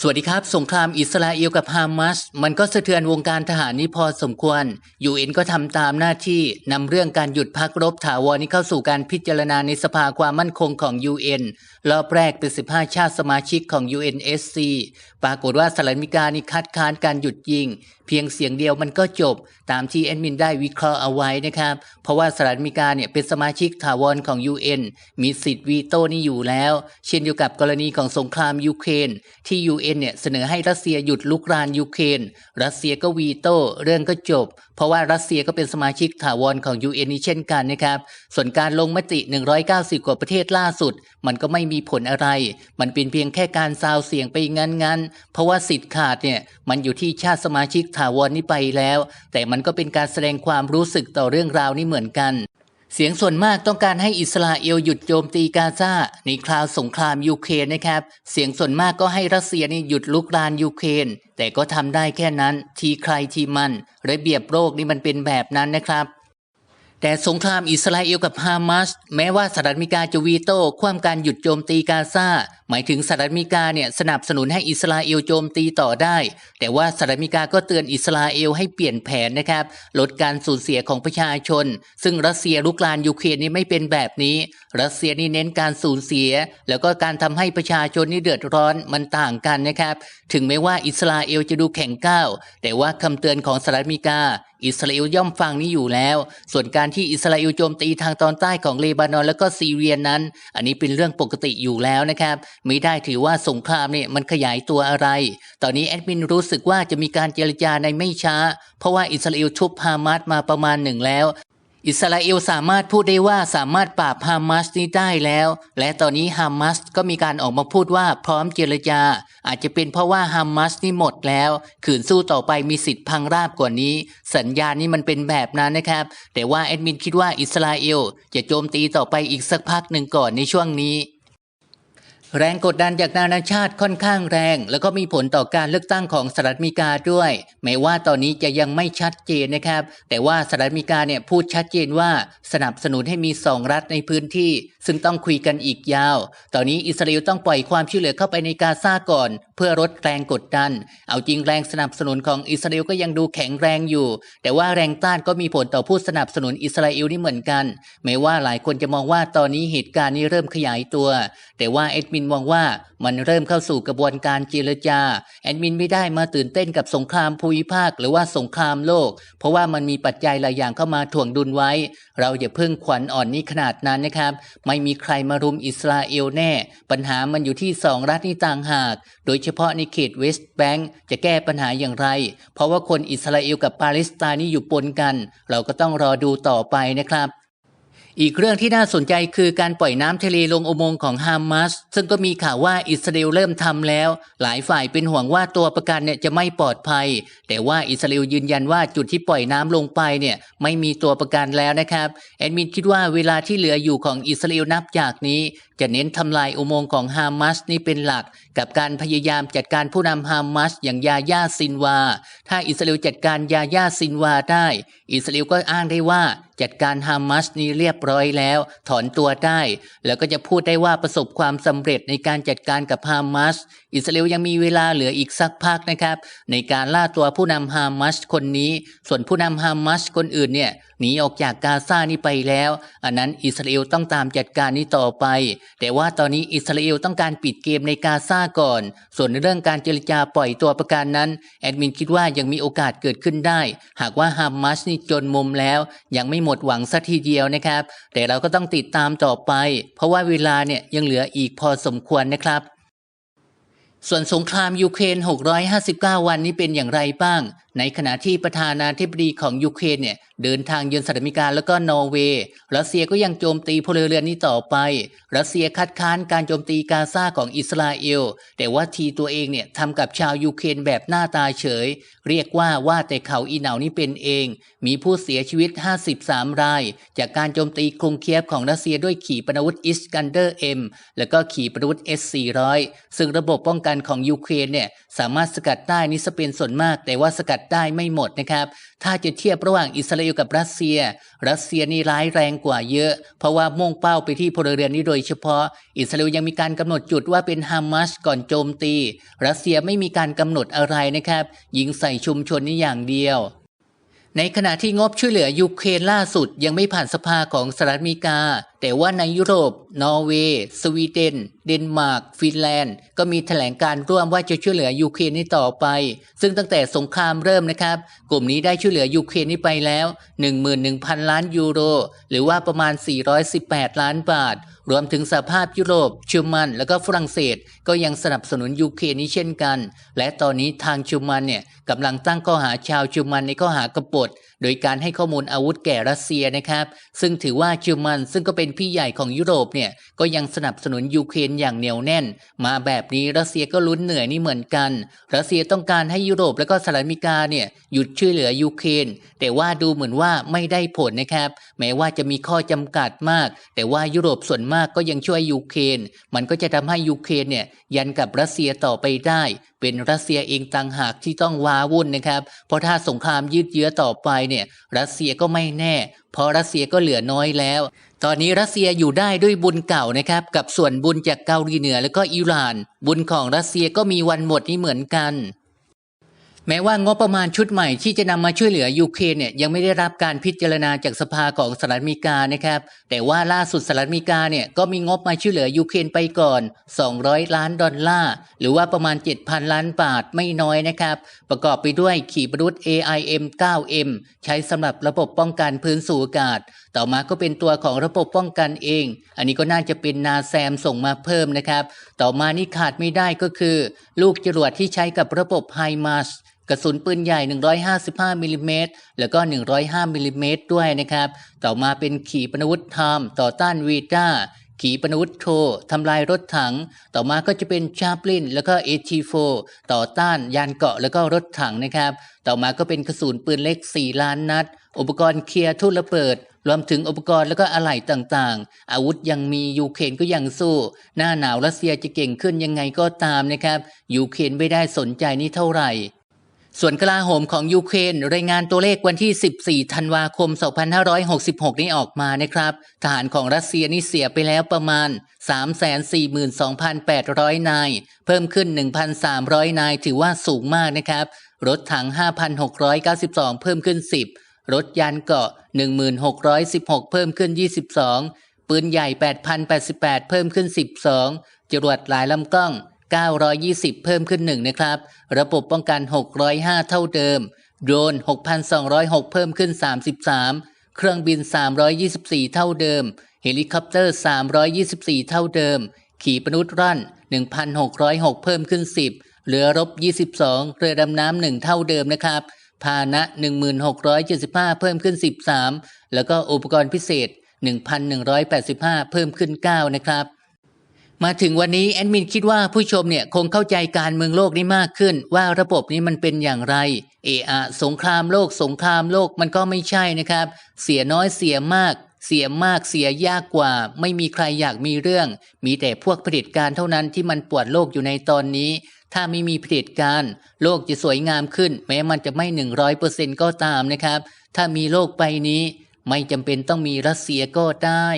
สวัสดีครับ สงครามอิสราเอลกับฮามาสมันก็สะเทือนวงการทหารนี้พอสมควร UN ก็ทำตามหน้าที่นำเรื่องการหยุดพักรบถาวรนี้เข้าสู่การพิจารณาในสภาความมั่นคงของ UN รอบแรกเป็น 15 ชาติสมาชิกของ UNSC ปรากฏว่าสหรัฐอเมริกานี่คัดค้านการหยุดยิง เพียงเสียงเดียวมันก็จบ ตามที่แอดมินได้วิเคราะห์เอาไว้นะครับ เพราะว่าสหรัฐอเมริกาเนี่ยเป็นสมาชิกถาวรของ UN มีสิทธิ์วีโต้นี่อยู่แล้ว เช่นเดียวกับกรณีของสงครามยูเครนที่ UN เนี่ยเสนอให้รัสเซียหยุดลุกรานยูเครน รัสเซียก็วีโต้เรื่องก็จบ เพราะว่ารัสเซียก็เป็นสมาชิกถาวรของ UN นี้เช่นกันนะครับ ส่วนการลงมติ 190 กว่าประเทศล่าสุด มันก็ไม่มีผลอะไร มันเป็นเพียงแค่การซาวเสียงไปงั้นเพราะว่าสิทธิ์ขาดเนี่ยมันอยู่ที่ชาติสมาชิกถาวรนี้ไปแล้ว แต่มันก็เป็นการแสดงความรู้สึกต่อเรื่องราวนี้เหมือนกัน เสียงส่วนมากต้องการให้อิสราเอลหยุดโจมตีกาซาในคราวสงครามยูเครนนะครับ เสียงส่วนมากก็ให้รัสเซียนี่หยุดลุกรานยูเครนแต่ก็ทำได้แค่นั้นทีใครทีมันระเบียบโลกนี่มันเป็นแบบนั้นนะครับ แต่สงครามอิสราเอลกับฮามาสแม้ว่าสหรัฐอเมริกาจะวีโต้ความการหยุดโจมตีกาซาหมายถึงสหรัฐอเมริกาเนี่ยสนับสนุนให้อิสราเอลโจมตีต่อได้ แต่ว่าสหรัฐอเมริกาก็เตือนอิสราเอลให้เปลี่ยนแผนนะครับ ลดการสูญเสียของประชาชน ซึ่งรัสเซียลุกลานยูเครนนี่ไม่เป็นแบบนี้ รัสเซียนี่เน้นการสูญเสีย แล้วก็การทำให้ประชาชนนี่เดือดร้อนมันต่างกันนะครับ ถึงแม้ว่าอิสราเอลจะดูแข็งก้าวแต่ว่าคำเตือนของสหรัฐอเมริกา อิสราเอลย่อมฟังนี้อยู่แล้ว ส่วนการที่อิสราเอลโจมตีทางตอนใต้ของเลบานอนและก็ซีเรียนั้น อันนี้เป็นเรื่องปกติอยู่แล้วนะครับไม่ได้ถือว่าสงครามเนี่ยมันขยายตัวอะไร ตอนนี้แอดมินรู้สึกว่าจะมีการเจรจาในไม่ช้า เพราะว่าอิสราเอลชุบฮามาสมาประมาณหนึ่งแล้ว อิสราเอลสามารถพูดได้ว่าสามารถปราบฮามาสนี้ได้แล้ว และตอนนี้ฮามาสก็มีการออกมาพูดว่าพร้อมเจรจา อาจจะเป็นเพราะว่าฮามาสนี่หมดแล้วขืนสู้ต่อไปมีสิทธิ์พังราบกว่านี้ สัญญาณนี้มันเป็นแบบนั้นนะครับ แต่ว่าแอดมินคิดว่าอิสราเอลจะโจมตีต่อไปอีกสักพักหนึ่งก่อนในช่วงนี้ แรงกดดันจากนานาชาติค่อนข้างแรง แล้วก็มีผลต่อการเลือกตั้งของสหรัฐอเมริกาด้วย แม้ว่าตอนนี้จะยังไม่ชัดเจนนะครับ แต่ว่าสหรัฐอเมริกาเนี่ยพูดชัดเจนว่าสนับสนุนให้มีสองรัฐในพื้นที่ ซึ่งต้องคุยกันอีกยาว ตอนนี้อิสราเอลต้องปล่อยความช่วยเหลือเข้าไปในกาซาก่อน เพื่อลดแรงกดดัน เอาจริงแรงสนับสนุนของอิสราเอลก็ยังดูแข็งแรงอยู่ แต่ว่าแรงต้านก็มีผลต่อผู้สนับสนุนอิสราเอลนี่เหมือนกันแม้ว่าหลายคนจะมองว่าตอนนี้เหตุการณ์นี้เริ่มขยายตัว แต่ว่าเอ็ดมินมองว่ามันเริ่มเข้าสู่กระบวนการเจรจา แอดมินไม่ได้มาตื่นเต้นกับสงครามภูมิภาคหรือว่าสงครามโลก เพราะว่ามันมีปัจจัยหลายอย่างเข้ามาถ่วงดุลไว้ เราอย่าเพิ่งขวัญอ่อนนี้ขนาดนั้นนะครับ ไม่มีใครมารุมอิสราเอลแน่ ปัญหามันอยู่ที่สองรัฐนี้ต่างหาก โดยเฉพาะในเขตเวสต์แบงก์จะแก้ปัญหาอย่างไร เพราะว่าคนอิสราเอลกับปาเลสไตน์นี่อยู่ปนกัน เราก็ต้องรอดูต่อไปนะครับ อีกเรื่องที่น่าสนใจคือการปล่อยน้ำทะเลลงอุโมงค์ของฮามาสซึ่งก็มีข่าวว่าอิสราเอลเริ่มทำแล้ว หลายฝ่ายเป็นห่วงว่าตัวประกันเนี่ยจะไม่ปลอดภัย แต่ว่าอิสราเอลยืนยันว่าจุดที่ปล่อยน้ำลงไปเนี่ยไม่มีตัวประกันแล้วนะครับแอดมินคิดว่าเวลาที่เหลืออยู่ของอิสราเอลนับจากนี้จะเน้นทำลายอุโมงค์ของฮามาสนี่เป็นหลัก กับการพยายามจัดการผู้นำฮามาสอย่างยาย่าซินวา ถ้าอิสราเอลจัดการยาย่าซินวาได้ อิสราเอลก็อ้างได้ว่าจัดการฮามาสนี้เรียบร้อยแล้ว ถอนตัวได้ แล้วก็จะพูดได้ว่าประสบความสำเร็จในการจัดการกับฮามาส อิสราเอลยังมีเวลาเหลืออีกสักพักนะครับ ในการล่าตัวผู้นำฮามาสคนนี้ ส่วนผู้นำฮามาสคนอื่นเนี่ยหนีออกจากกาซานี่ไปแล้ว อันนั้นอิสราเอลต้องตามจัดการนี้ต่อไป แต่ว่าตอนนี้อิสราเอลต้องการปิดเกมในกาซาก่อน ส่วนในเรื่องการเจรจาปล่อยตัวประกันนั้นแอดมินคิดว่ายังมีโอกาสเกิดขึ้นได้ หากว่าฮามาสนี่จนมุมแล้ว ยังไม่หมดหวังสัทีเดียวนะครับ แต่เราก็ต้องติดตามต่อไป เพราะว่าเวลาเนี่ยยังเหลืออีกพอสมควรนะครับ ส่วนสงครามยูเครน 659 วันนี้เป็นอย่างไรบ้าง ในขณะที่ประธานาธิบดีของยูเครนเนี่ยเดินทางเยือนสหรัฐอเมริกาแล้วก็นอร์เวย์รัสเซียก็ยังโจมตีพลเรือนนี้ต่อไป รัสเซียคัดค้านการโจมตีกาซาของอิสราเอล แต่ว่าทีตัวเองเนี่ยทำกับชาวยูเครนแบบหน้าตาเฉย เรียกว่าว่าแต่เขาอีเหนานี่เป็นเอง มีผู้เสียชีวิต 53 ราย จากการโจมตีกรุงเคียฟของรัสเซียด้วยขีปนาวุธอิสกันเดอร์เอ็มแล้วก็ขีปนาวุธ S400 ซึ่งระบบป้องกันของยูเครนเนี่ยสามารถสกัดได้นี่สเป็นส่วนมาก แต่ว่าสกัดได้ไม่หมดนะครับ ถ้าจะเทียบระหว่างอิสราเอลกับรัสเซีย รัสเซียนี่ร้ายแรงกว่าเยอะ เพราะว่ามุ่งเป้าไปที่พลเรือนนี้โดยเฉพาะ อิสราเอลยังมีการกำหนดจุดว่าเป็นฮามาสก่อนโจมตี รัสเซียไม่มีการกำหนดอะไรนะครับ ยิงใส่ชุมชนนี้อย่างเดียวในขณะที่งบช่วยเหลือยูเครนล่าสุดยังไม่ผ่านสภาของสหรัฐอเมริกาแต่ว่าในยุโรป นอร์เวย์ สวีเดน เดนมาร์ก ฟินแลนด์ ก็มีแถลงการร่วมว่าจะช่วยเหลือยูเครนนี้ต่อไป ซึ่งตั้งแต่สงครามเริ่มนะครับ กลุ่มนี้ได้ช่วยเหลือยูเครนนี้ไปแล้ว 11,000 ล้านยูโร หรือว่าประมาณ 418 ล้านบาท รวมถึงสภาพยุโรปเยอรมัน แล้วก็ฝรั่งเศส ก็ยังสนับสนุนยูเครนนี้เช่นกัน และตอนนี้ทางเยอรมันเนี่ยกำลังตั้งข้อหาชาวเยอรมันในข้อหากบฏโดยการให้ข้อมูลอาวุธแก่รัสเซียนะครับ ซึ่งถือว่าเยอรมันซึ่งก็เป็น็นพี่ใหญ่ของยุโรปเนี่ยก็ยังสนับสนุนยูเครนอย่างเหนียวแน่น มาแบบนี้รัสเซียก็ลุ้นเหนื่อยนี่เหมือนกัน รัสเซียต้องการให้ยุโรปและก็สหรัฐอเมริกาเนี่ยหยุดช่วยเหลือยูเครนแต่ว่าดูเหมือนว่าไม่ได้ผลนะครับ แม้ว่าจะมีข้อจำกัดมาก แต่ว่ายุโรปส่วนมากก็ยังช่วยยูเครนมันก็จะทำให้ยูเครนเนี่ยยันกับรัสเซียต่อไปได้ เป็นรัสเซียเองต่างหากที่ต้องว้าวุ่นนะครับ เพราะถ้าสงครามยืดเยื้อต่อไปเนี่ยรัสเซียก็ไม่แน่ เพราะรัสเซียก็เหลือน้อยแล้ว ตอนนี้รัสเซียอยู่ได้ด้วยบุญเก่านะครับ กับส่วนบุญจากเกาหลีเหนือและก็อิหร่าน บุญของรัสเซียก็มีวันหมดนี่เหมือนกัน แม้ว่างบประมาณชุดใหม่ที่จะนำมาช่วยเหลือยูเครนเนี่ยยังไม่ได้รับการพิจารณาจากสภาของสหรัฐอเมริกานะครับ แต่ว่าล่าสุดสหรัฐอเมริกาเนี่ยก็มีงบมาช่วยเหลือยูเครนไปก่อน 200 ล้านดอลลาร์ หรือว่าประมาณ 7,000 ล้านบาทไม่น้อยนะครับ ประกอบไปด้วยขีปนาวุธ AIM 9M ใช้สำหรับระบบป้องกันพื้นสู่อากาศ ต่อมาก็เป็นตัวของระบบป้องกันเอง อันนี้ก็น่าจะเป็นนาแซมส่งมาเพิ่มนะครับ ต่อมานี่ขาดไม่ได้ก็คือ ลูกจรวดที่ใช้กับระบบไฮมาส กระสุนปืนใหญ่ 155มิลลิเมตรแล้วก็ 105มิลลิเมตรด้วยนะครับ ต่อมาเป็นขีปนาวุธทามต่อต้านวีต้า ขีปนาวุธโททำลายรถถัง ต่อมาก็จะเป็นชาปลิน แล้วก็เอทีโฟต่อต้านยานเกาะแล้วก็รถถังนะครับ ต่อมาก็เป็นกระสุนปืนเล็ก 4 ล้านนัด อุปกรณ์เคลียร์ทุ่นระเบิดรวมถึงอุปกรณ์แล้วก็อะไหล่ต่างๆ อาวุธยังมียูเครนก็ยังสู้ หน้าหนาวรัสเซียจะเก่งขึ้นยังไงก็ตามนะครับยูเครนไม่ได้สนใจนี่เท่าไหร่ ส่วนกลาโหมของยูเครนรายงานตัวเลขวันที่ 14 ธันวาคม 2566 นี้ออกมานะครับ ทหารของรัสเซียนี่เสียไปแล้วประมาณ 342,800 นาย เพิ่มขึ้น 1,300 นายถือว่าสูงมากนะครับ รถถัง 5,692 เพิ่มขึ้น 10 รถยานเกาะ 1,616 เพิ่มขึ้น 22 ปืนใหญ่ 8,088 เพิ่มขึ้น 12 จรวดหลายลำกล้อง 920 เพิ่มขึ้นหนึ่งนะครับ ระบบป้องกัน 605 เท่าเดิม โดรน 6,206 เพิ่มขึ้น 33 เครื่องบิน 324 เท่าเดิม เฮลิคอปเตอร์ 324 เท่าเดิม ขีปนาวุธรั่น1,606 เพิ่มขึ้น 10 เรือรบ 22 เรือดำน้ำ 1 เท่าเดิมนะครับ พาหนะ1,675 เพิ่มขึ้น 13 แล้วก็อุปกรณ์พิเศษ 1,185 เพิ่มขึ้น 9 นะครับ มาถึงวันนี้แอดมินคิดว่าผู้ชมเนี่ยคงเข้าใจการเมืองโลกนี้มากขึ้น ว่าระบบนี้มันเป็นอย่างไร เออะสงครามโลก สงครามโลกมันก็ไม่ใช่นะครับ เสียน้อยเสียมาก เสียมากเสียยากกว่า ไม่มีใครอยากมีเรื่อง มีแต่พวกเผด็จการเท่านั้นที่มันปวดโลกอยู่ในตอนนี้ ถ้าไม่มีเผด็จการ โลกจะสวยงามขึ้น แม้มันจะไม่หนึ่งร้อยเปอร์เซ็นก็ตามนะครับ ถ้ามีโลกใบนี้ ไม่จำเป็นต้องมีรัสเซียก็ได้